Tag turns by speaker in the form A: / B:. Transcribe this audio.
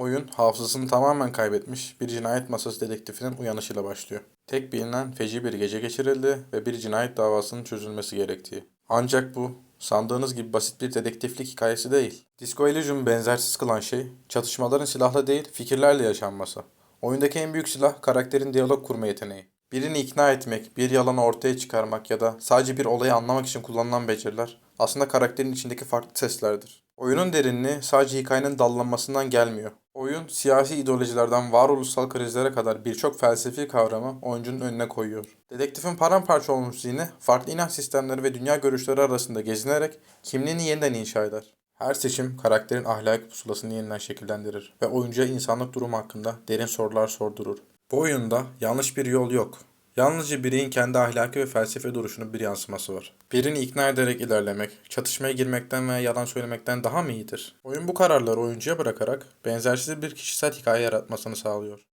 A: Oyun hafızasını tamamen kaybetmiş bir cinayet masası dedektifinin uyanışıyla başlıyor. Tek bilinen feci bir gece geçirildi ve bir cinayet davasının çözülmesi gerektiği. Ancak bu sandığınız gibi basit bir dedektiflik hikayesi değil. Disco Elysium'u benzersiz kılan şey çatışmaların silahla değil fikirlerle yaşanması. Oyundaki en büyük silah karakterin diyalog kurma yeteneği. Birini ikna etmek, bir yalanı ortaya çıkarmak ya da sadece bir olayı anlamak için kullanılan beceriler aslında karakterin içindeki farklı seslerdir. Oyunun derinliği sadece hikayenin dallanmasından gelmiyor. Oyun siyasi ideolojilerden varoluşsal krizlere kadar birçok felsefi kavramı oyuncunun önüne koyuyor. Dedektifin paramparça olmuş zihni farklı inanç sistemleri ve dünya görüşleri arasında gezinerek kimliğini yeniden inşa eder. Her seçim karakterin ahlaki pusulasını yeniden şekillendirir ve oyuncuya insanlık durumu hakkında derin sorular sordurur. Bu oyunda yanlış bir yol yok. Yalnızca bireyin kendi ahlaki ve felsefe duruşunun bir yansıması var. Birini ikna ederek ilerlemek, çatışmaya girmekten veya yalan söylemekten daha mı iyidir? Oyun bu kararları oyuncuya bırakarak benzersiz bir kişisel hikaye yaratmasını sağlıyor.